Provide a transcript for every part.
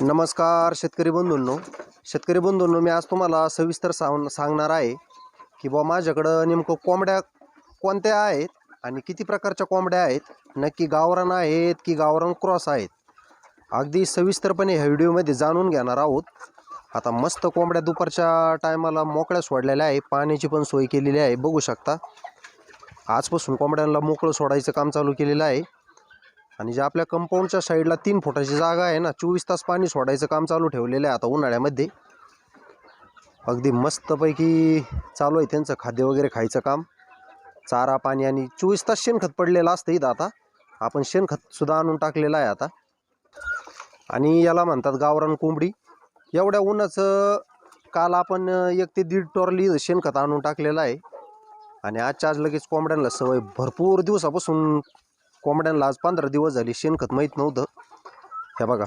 नमस्कार शेतकरी बंधूंनो. शेतकरी बंधूंनो मी आज तुम्हाला सविस्तर सांग सांगणार आहे की बुवा माझ्याकडं नेमकं कोंबड्या कोणत्या आहेत आणि किती प्रकारच्या कोंबड्या आहेत नक्की गावरान आहेत की गावरान क्रॉस आहेत अगदी सविस्तरपणे ह्या व्हिडिओमध्ये जाणून घेणार आहोत. आता मस्त कोंबड्या दुपारच्या टायमाला मोकळ्या सोडलेल्या आहे पाण्याची पण सोय केलेली आहे बघू शकता. आजपासून कोंबड्यांना मोकळं सोडायचं काम चालू केलेलं आहे. आणि जे आपल्या कंपाऊंडच्या साईडला तीन फुटाची जागा आहे ना चोवीस तास पाणी सोडायचं काम चालू ठेवलेलं आहे आता उन्हाळ्यामध्ये. अगदी मस्तपैकी चालू आहे त्यांचं खाद्य वगैरे खायचं काम. चारा पाणी आणि चोवीस तास शेणखत पडलेलं असतं इथं आता. आपण शेणखतसुद्धा आणून टाकलेलं आहे आता. आणि याला म्हणतात गावरान कोंबडी. एवढ्या उन्हाचं काल आपण एक ते दीड टॉरली शेणखत आणून टाकलेलं आहे. आणि आजच्या आज लगेच कोंबड्यांना सवय भरपूर दिवसापासून कोंबड्यांना आज पंधरा दिवस झाले शेणखत माहीत नव्हतं. हे बघा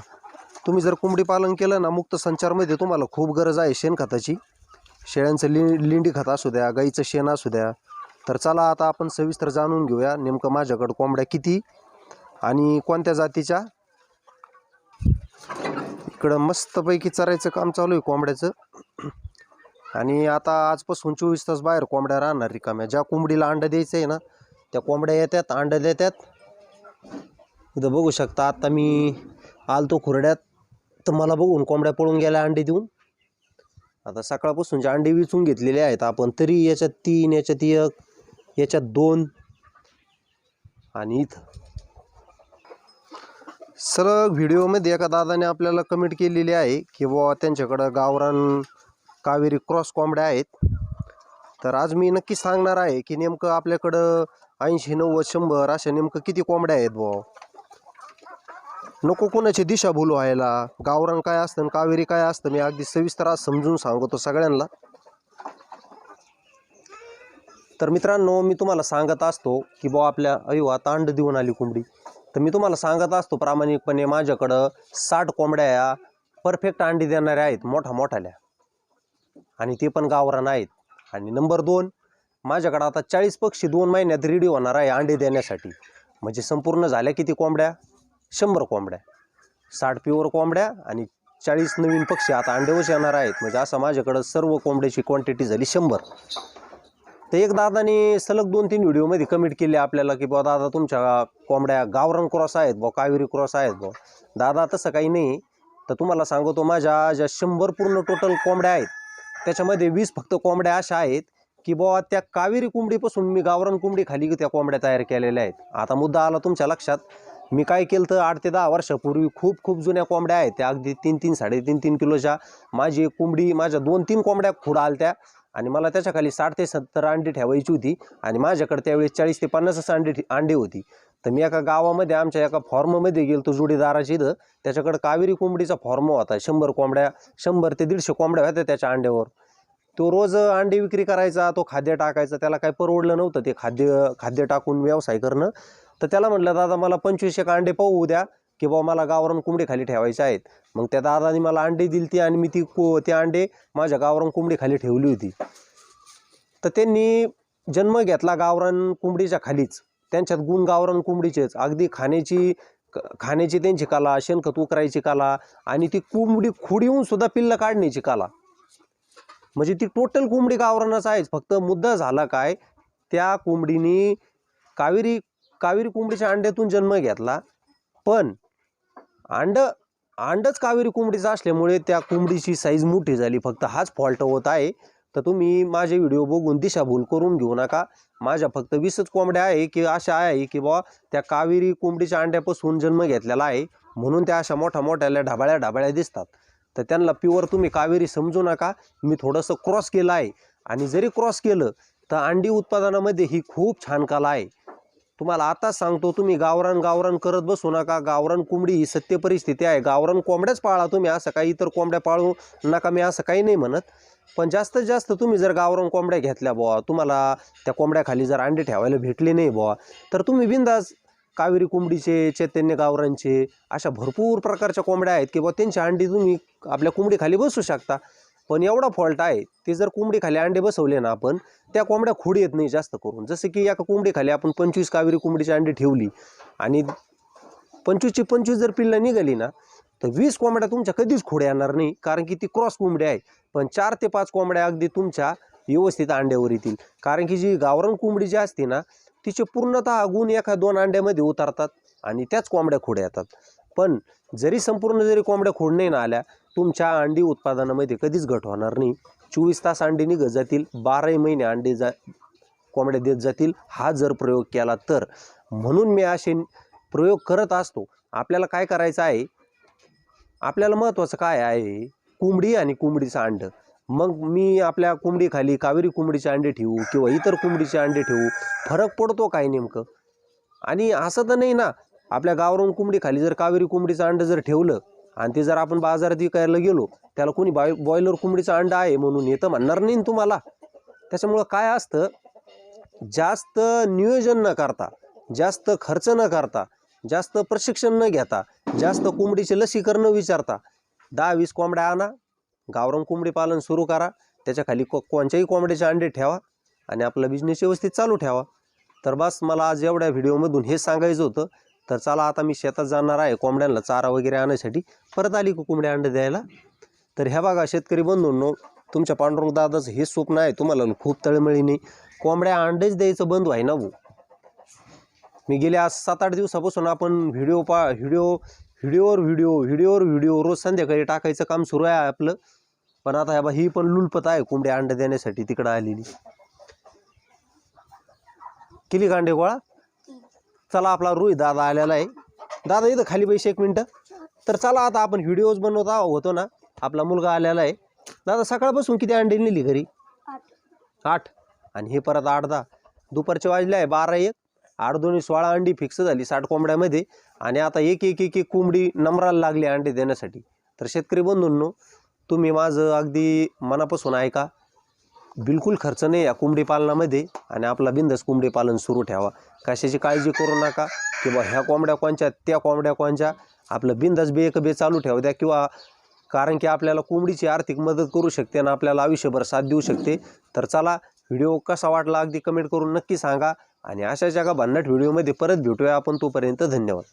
तुम्ही जर कोंबडी पालन केलं ना मुक्त संचारमध्ये तुम्हाला खूप गरज आहे शेणखताची. शेळ्यांचं लि लिंडी खत असू द्या गाईचं शेण असू द्या. तर चला आता आपण सविस्तर जाणून घेऊया नेमकं माझ्याकडं कोंबड्या किती आणि कोणत्या जातीच्या. इकडं मस्तपैकी चरायचं काम चालू आहे कोंबड्याचं. आणि आता आजपासून चोवीस तास बाहेर कोंबड्या राहणार रिकाम्या. ज्या कोंबडीला अंडं द्यायचं आहे ना त्या कोंबड्या येतात अंडं देतात. इथं बघू शकता आत्ता मी आलतो खुरड्यात. तर मला बघून कोंबड्या पळून गेल्या अंडी देऊन. आता सकाळपासूनचे अंडी विचून घेतलेले आहेत आपण तरी याच्यात तीन याच्यात एक याच्यात दोन आणि इथं. सलग व्हिडिओमध्ये एका दादाने आपल्याला कमेंट केलेली आहे की बुवा त्यांच्याकडं गावरान कावेरी क्रॉस कोंबड्या आहेत. तर आज मी नक्की सांगणार आहे की नेमकं आपल्याकडं ऐंशी नव्वद शंभर अशा नेमकं किती कोंबड्या आहेत बुवा? नको कोणाची दिशाभूल व्हायला गावरान काय असतं कावेरी काय असतं मी अगदी सविस्तर आज समजून सांगतो सगळ्यांना. तर मित्रांनो मी तुम्हाला सांगत असतो की बुवा आपल्या अयो आता अंड देऊन आली कोंबडी. तर मी तुम्हाला सांगत असतो प्रामाणिकपणे माझ्याकडं साठ कोंबड्या या परफेक्ट अंडी देणाऱ्या आहेत मोठ्या मोठ्याल्या. आणि ते पण गावरान आहेत. आणि नंबर दोन माझ्याकडं आता चाळीस पक्षी दोन महिन्यात रेडी होणार आहे अंडी देण्यासाठी. म्हणजे संपूर्ण झाल्या किती कोंबड्या? शंभर कोंबड्या साठ प्युअर कोंबड्या आणि चाळीस नवीन पक्षी आता अंडेवच येणार आहेत. म्हणजे असं माझ्याकडं सर्व कोंबड्याची क्वांटिटी झाली शंभर. तर एक दादाने सलग दोन तीन व्हिडिओमध्ये कमेंट केले आपल्याला की बुवा दादा तुमच्या कोंबड्या गावरान क्रॉस आहेत बुवा कावेरी क्रॉस आहेत बुवा. दादा तसं काही नाही. तर तुम्हाला सांगतो माझ्या ज्या शंभर पूर्ण टोटल कोंबड्या आहेत त्याच्यामध्ये वीस फक्त कोंबड्या अशा आहेत की बुवा त्या कावेरी कोंबडीपासून मी गावरान कोंबडी खाली त्या कोंबड्या तयार केलेल्या आहेत. आता मुद्दा आला तुमच्या लक्षात. मी काय केलं तर आठ ते दहा वर्षापूर्वी खूप खूप जुन्या कोंबड्या आहेत. त्या अगदी तीन तीन साडेतीन तीन किलोच्या. माझी एक कोंबडी माझ्या दोन तीन कोंबड्या खुडा आलत्या. आणि मला त्याच्याखाली साठ ते सत्तर अंडी ठेवायची होती. आणि माझ्याकडे त्यावेळेस चाळीस ते पन्नासच अंडी अंडी होती. तर मी एका गावामध्ये आमच्या एका फॉर्ममध्ये गेलो तो जोडीदाराची इथं. त्याच्याकडे कावेरी कोंबडीचा फॉर्म होता. शंभर कोंबड्या शंभर ते दीडशे कोंबड्या होत्या त्याच्या अंड्यावर. तो रोज अंडी विक्री करायचा तो खाद्य टाकायचा. त्याला काही परवडलं नव्हतं ते खाद्य खाद्य टाकून व्यवसाय करणं. तर त्याला म्हटलं दादा मला पंचवीस एक अंडे पाहू द्या की बाबा मला गावरान कोंबडी खाली ठेवायचे आहेत. मग त्या दादाने मला अंडे दिली ती आणि मी ती को ते अंडे माझ्या गावरान कोंबडी खाली ठेवली होती. तर त्यांनी जन्म घेतला गावरान कोंबडीच्या खालीच. त्यांच्यात गुण गावरान कोंबडीचेच. अगदी खाण्याची क- खाण्याची त्यांची कला शेणखत उकरायची कला आणि ती कोंबडी खुडीहून सुद्धा पिल्लं काढण्याची कला. म्हणजे ती टोटल कोंबडी गावरानच आहेच. फक्त मुद्दा झाला काय त्या कोंबडीने कावेरी कावेरी कोंबडीच्या अंड्यातून जन्म घेतला. पण अंड अंडच कावेरी कोंबडीचं असल्यामुळे त्या कोंबडीची साईज मोठी झाली. फक्त हाच फॉल्ट होत आहे. तर तुम्ही माझे व्हिडिओ बघून दिशाभूल करून घेऊ नका. माझ्या फक्त वीसच कोंबड्या आहे की अशा आहे की बा त्या कावेरी कोंबडीच्या अंड्यापासून जन्म घेतलेला आहे. म्हणून त्या अशा मोठ्या मोठ्याल्या ढाबाळ्या ढाबाळ्या दिसतात. तर त्यांना प्युअर तुम्ही कावेरी समजू नका. मी थोडंसं क्रॉस केलं आहे. आणि जरी क्रॉस केलं तर अंडी उत्पादनामध्ये ही खूप छान कला आहे. तुम्हाला आताच सांगतो तुम्ही गावरान गावरान करत बसू नका. गावरान कोंबडी ही सत्य परिस्थिती आहे. गावरान कोंबड्याच पाळा तुम्ही. असं काही इतर कोंबड्या पाळू नका. मी असं काही नाही म्हणत. पण जास्तीत जास्त तुम्ही जर गावरान कोंबड्या घेतल्या बुवा तुम्हाला त्या कोंबड्याखाली जर अंडे ठेवायला भेटले नाही बुवा तर तुम्ही बिंदास कावेरी कोंबडीचे चैतन्य गावरांचे अशा भरपूर प्रकारच्या कोंबड्या आहेत की बुवा त्यांची अंडी तुम्ही आपल्या कोंबडीखाली बसू शकता. पण एवढा फॉल्ट आहे ते जर कोंबडीखाली अंडे बसवले ना आपण त्या कोंबड्या खोडी येत नाही जास्त करून. जसं की एका कोंबडीखाली आपण पंचवीस कावेरी कोंबडीची अंडी ठेवली आणि पंचवीसची पंचवीस जर पिल्लं निघाली ना तर वीस कोंबड्या तुमच्या कधीच खोड्या येणार नाही कारण की ती क्रॉस कोंबडी आहे. पण चार ते पाच कोंबड्या अगदी तुमच्या व्यवस्थित अंड्यावर येतील. कारण की जी गावरान कोंबडी जी असते ना तिचे पूर्णतः गुण एका दोन अंड्यामध्ये उतरतात आणि त्याच कोंबड्या खोड्या येतात. पण जरी संपूर्ण जरी कोंबड्या खोडणे ना आल्या तुमच्या अंडी उत्पादनामध्ये कधीच घट होणार नाही. चोवीस तास अंडी निघत जातील बाराही महिने अंडी जा कोंबड्या देत जातील. हा जर प्रयोग केला तर. म्हणून मी असे प्रयोग करत असतो. आपल्याला काय करायचं आहे? आपल्याला महत्त्वाचं काय आहे? कोंबडी आणि कोंबडीचं अंड. मग मी आपल्या कोंबडीखाली कावेरी कोंबडीचे अंडे ठेवू किंवा इतर कोंबडीचे अंडे ठेवू फरक पडतो काय नेमकं? आणि असं तर नाही ना आपल्या गावरान कोंबडीखाली जर कावेरी कोंबडीचं अंडं जर ठेवलं आणि ते जर आपण बाजारात विकायला गेलो त्याला कोणी बॉय बॉयलर कोंबडीचं अंडं आहे म्हणून येतं म्हणणार नाही तुम्हाला. त्याच्यामुळं काय असतं? जास्त नियोजन न करता जास्त खर्च न करता जास्त प्रशिक्षण न घेता जास्त कोंबडीचे लसीकरण विचारता दहा वीस कोंबड्या आणा गावरान कोंबडी पालन सुरू करा त्याच्याखाली को कोणत्याही कोंबड्याचे अंडे ठेवा आणि आपला बिझनेस व्यवस्थित चालू ठेवा. तर बस मला आज एवढ्या व्हिडिओमधून हे सांगायचं होतं. तर चला आता मी शेतात जाणार आहे कोंबड्यांना चारा वगैरे आणण्यासाठी परत आली का कोंबड्या अंडे द्यायला. तर ह्या बघा शेतकरी बंधूंनो तुमच्या पांडुरंग दादाचं हे स्वप्न आहे तुम्हाला खूप तळमळीने. कोंबड्या अंडेच द्यायचं बंद आहे ना भाऊ? मी गेल्या सात आठ दिवसापासून आपण व्हिडिओ पा व्हिडिओ व्हिडिओवर व्हिडिओ व्हिडिओवर व्हिडिओ रोज संध्याकाळी टाकायचं काम सुरू आहे आपलं. पण आता ह्या बा ही पण लुलपत आहे कोंबड्या अंडे देण्यासाठी तिकडं आलेली. किली कांडे गोळा? चला आपला रोहित दादा आलेला आहे. दादा इथं खाली पैसे एक मिनटं. तर चला आता आपण व्हिडिओज बनवत आहो- होतो ना. आपला मुलगा आलेला आहे. दादा सकाळपासून किती अंडे नेली घरी? आठ. आणि हे परत आठ दहा. दुपारचे वाजले आहे बारा एक. आठ दोन्ही सोळा अंडी फिक्स झाली साठ कोंबड्यामध्ये. आणि आता एक एक एक एक कोंबडी नंबराला लागली अंडे देण्यासाठी. तर शेतकरी बंधूंनो तुम्ही माझं अगदी मनापासून ऐका. बिलकुल खर्च नाही या कोंबडी पालनामध्ये आणि आपला बिंदस कोंबडी पालन सुरू ठेवा. कशाची काळजी करू नका किंवा ह्या कोंबड्या कोणच्या त्या कोंबड्या कोणच्या? आपलं बिंदस बे एक बे चालू ठेवू द्या किंवा कारण की आपल्याला कोंबडीची आर्थिक मदत करू शकते आणि आपल्याला आयुष्यभर साथ देऊ शकते. तर चला व्हिडिओ कसा वाटला अगदी कमेंट करून नक्की सांगा आणि अशा जगा भन्नाट व्हिडिओमध्ये परत भेटूया आपण तोपर्यंत धन्यवाद.